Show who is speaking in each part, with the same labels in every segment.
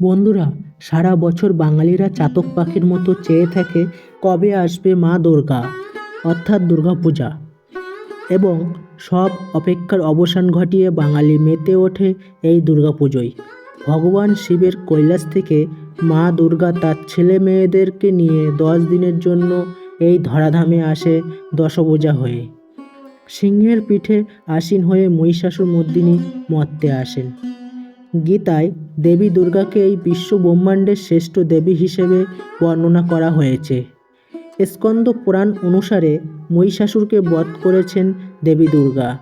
Speaker 1: বন্ধুরা, সারা বছর বাঙালিরা চাতক পাখির মতো চেয়ে থাকে কবে আসবে মা দুর্গা, অর্থাৎ দুর্গাপূজা। এবং সব অপেক্ষার অবসান ঘটিয়ে বাঙালি মেতে ওঠে এই দুর্গাপুজোয়। ভগবান শিবের কৈলাস থেকে মা দুর্গা তার ছেলে মেয়েদেরকে নিয়ে দশ দিনের জন্য এই ধরাধামে আসে দশভূজা হয়ে। সিংহের পিঠে আসীন হয়ে মহিষাসুর মর্দিনী মর্তে আসেন। গীতায় দেবী দুর্গাকে এই বিশ্ব ব্রহ্মাণ্ডের শ্রেষ্ঠ দেবী হিসেবে বর্ণনা করা হয়েছে। স্কন্দ পুরাণ অনুসারে মহিষাসুরকে বধ করেছেন দেবী দুর্গা।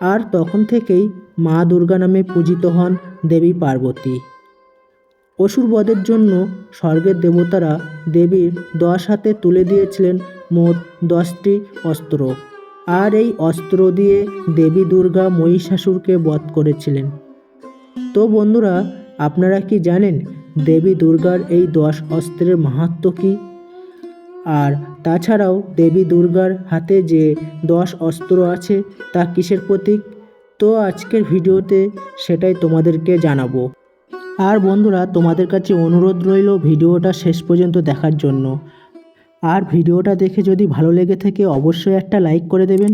Speaker 1: আর তখন থেকেই মা দুর্গা নামে পূজিত হন দেবী পার্বতী। অসুর বধের জন্য স্বর্গের দেবতারা দেবীর দশ হাতে তুলে দিয়েছিলেন মোট দশটি অস্ত্র। আর এই অস্ত্র দিয়ে দেবী দুর্গা মহিষাসুরকে বধ করেছিলেন। তো বন্ধুরা, আপনারা কি জানেন দেবী দুর্গার এই দশ অস্ত্রের মাহাত্ম্য কী? আর তাছাড়াও দেবী দুর্গার হাতে যে দশ অস্ত্র আছে, তা কিসের প্রতীক? তো আজকের ভিডিওতে সেটাই তোমাদেরকে জানাব। আর বন্ধুরা, তোমাদের কাছে অনুরোধ রইল ভিডিওটা শেষ পর্যন্ত দেখার জন্য। আর ভিডিওটা দেখে যদি ভালো লেগে থাকে অবশ্যই একটা লাইক করে দেবেন।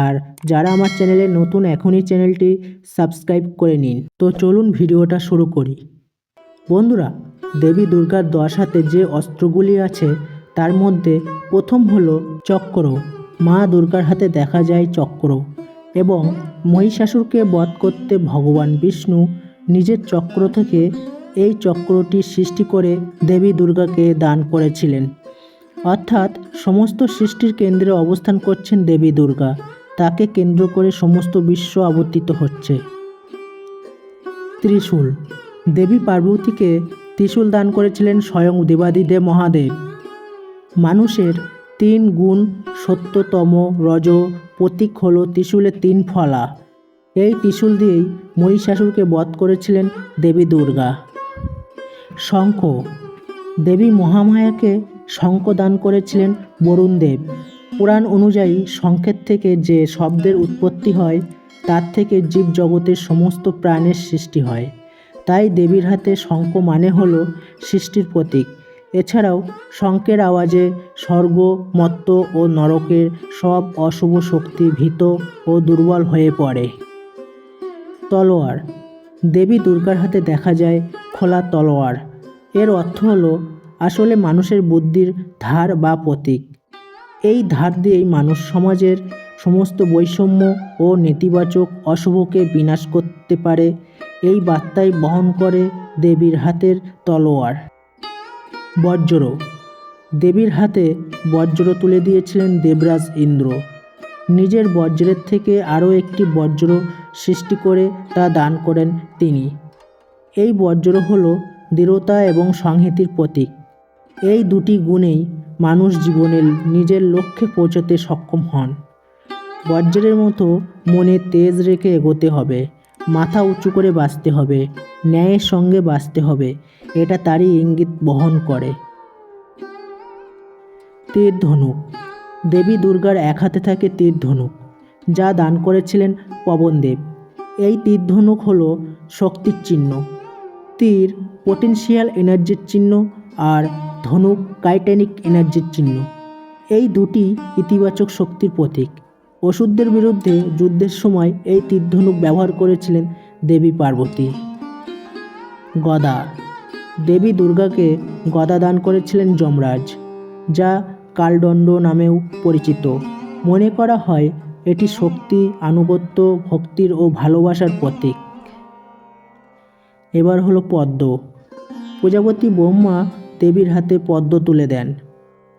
Speaker 1: আর যারা আমার চ্যানেলে নতুন এখনই চ্যানেলটি সাবস্ক্রাইব করে নিন। তো চলুন ভিডিওটা শুরু করি। বন্ধুরা, দেবী দুর্গার দশ হাতে যে অস্ত্রগুলি আছে, তার মধ্যে প্রথম হলো চক্র। মা দুর্গার হাতে দেখা যায় চক্র এবং মহিষাসুরকে বধ করতে ভগবান বিষ্ণু নিজের চক্র থেকে এই চক্রটি সৃষ্টি করে দেবী দুর্গাকে দান করেছিলেন। অর্থাৎ সমস্ত সৃষ্টির কেন্দ্রে অবস্থান করছেন দেবী দুর্গা। তাকে কেন্দ্র করে সমস্ত বিশ্ব আবর্তিত হচ্ছে। ত্রিশূল। দেবী পার্বতীকে ত্রিশূল দান করেছিলেন স্বয়ং দেবাদিদেব মহাদেব। মানুষের তিন গুণ সত্যতম রজ প্রতীক হল ত্রিশূলের তিন ফলা। এই ত্রিশূল দিয়েই মহিষাসুরকে বধ করেছিলেন দেবী দুর্গা। শঙ্খ। দেবী মহামায়াকে শঙ্খ দান করেছিলেন বরুণদেব পুরাণ অনুযায়ী শঙ্খের থেকে যে শব্দের উৎপত্তি হয়, তার থেকে জীব জগতের সমস্ত প্রাণের সৃষ্টি হয়। তাই দেবীর হাতে শঙ্খ মানে হল সৃষ্টির প্রতীক। এছাড়াও শঙ্কের আওয়াজে স্বর্গ, মত্ত ও নরকের সব অশুভ শক্তি ভীত ও দুর্বল হয়ে পড়ে। তলোয়ার। দেবী দুর্গার হাতে দেখা যায় খোলা তলোয়ার। এর অর্থ হলো আসলে মানুষের বুদ্ধির ধার বা প্রতীক। এই ধার দিয়েই মানুষ সমাজের সমস্ত বৈষম্য ও নেতিবাচক অশুভকে বিনাশ করতে পারে, এই বার্তাই বহন করে দেবীর হাতের তলোয়ার। বজ্র। দেবীর হাতে বজ্র তুলে দিয়েছিলেন দেবরাজ ইন্দ্র। নিজের বজ্রের থেকে আরও একটি বজ্র সৃষ্টি করে তা দান করেন তিনি। এই বজ্র হল দৃঢ়তা এবং সংহতির প্রতীক। এই দুটি গুণেই মানুষ জীবনে নিজের লক্ষ্যে পৌঁছতে সক্ষম হন। বজ্রের মতো মনে তেজ রেখে এগোতে হবে, মাথা উঁচু করে বাঁচতে হবে, ন্যায়ের সঙ্গে বাঁচতে হবে, এটা তারই ইঙ্গিত বহন করে। তীর ধনুক। দেবী দুর্গার এক হাতে থাকে তীর ধনুক, যা দান করেছিলেন পবনদেব এই তীর ধনুক হল শক্তির চিহ্ন। তীর পোটেনশিয়াল এনার্জির চিহ্ন আর ধনুক, কাইটানিক এনার্জির চিহ্ন। এই দুটি ইতিবাচক শক্তির প্রতীক। ওষুধদের বিরুদ্ধে যুদ্ধের সময় এই তীরধনুক ব্যবহার করেছিলেন দেবী পার্বতী। গদা দেবী দুর্গাকে গদা দান করেছিলেন যমরাজ, যা কালদণ্ড নামেও পরিচিত। মনে করা হয়, এটি শক্তি, আনুগত্য, ভক্তির ও ভালোবাসার প্রতীক। এবার হলো পদ্ম। প্রজাপতি ব্রহ্মা দেবীর হাতে পদ্ম তুলে দেন।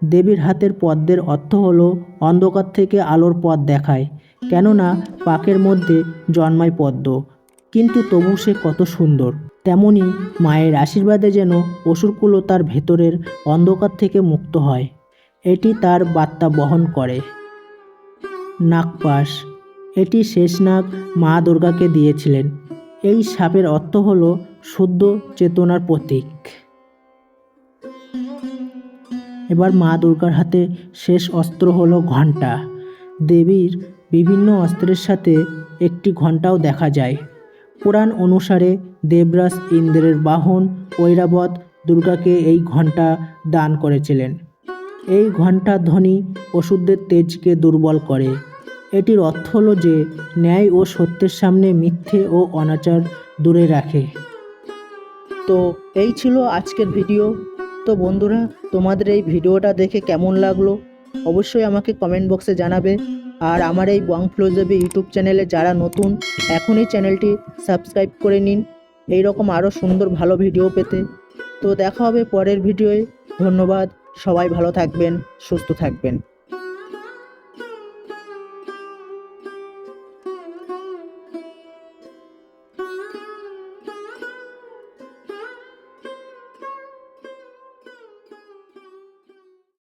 Speaker 1: দেবীর হাতের পদ্মের অর্থ হলো অন্ধকার থেকে আলোর পথ দেখায়, কেননা পাকের মধ্যে জন্মায় পদ্ম। কিন্তু তবু সে কত সুন্দর। তেমনি মায়ের আশীর্বাদে যেন অসুরকুলো তার ভেতরের অন্ধকার থেকে মুক্ত হয়, এটি তার বার্তা বহন করে। নাগপাশ, এটি শেষনাগ মা দুর্গাকে দিয়েছিলেন। এই সাপের অর্থ হল শুদ্ধ চেতনার প্রতীক। এবার মা দুর্গার হাতে শেষ অস্ত্র হলো ঘণ্টা। দেবীর বিভিন্ন অস্ত্রের সাথে একটি ঘণ্টাও দেখা যায়। পুরাণ অনুসারে দেবরাজ ইন্দ্রের বাহন ঐরাবত দুর্গাকে এই ঘণ্টা দান করেছিলেন। এই ঘণ্টার ধ্বনি ওষুধদের তেজকে দুর্বল করে। এটির অর্থ হলো যে, ন্যায় ও সত্যের সামনে মিথ্যে ও অনাচার দূরে রাখে। তো এই ছিল আজকের ভিডিও। তো বন্ধুরা, তোমাদের এই ভিডিওটা দেখে কেমন লাগল? অবশ্যই আমাকে কমেন্ট বক্সে জানাবে। আর আমার এই বং ফ্লোজেবি ইউটিউব চ্যানেলে যারা নতুন, এখনই চ্যানেলটি সাবস্ক্রাইব করে নিন। এই রকম আরও সুন্দর ভালো ভিডিও পেতে। তো দেখা হবে পরের ভিডিওয়ে ধন্যবাদ। সবাই ভালো থাকবেন, সুস্থ থাকবেন।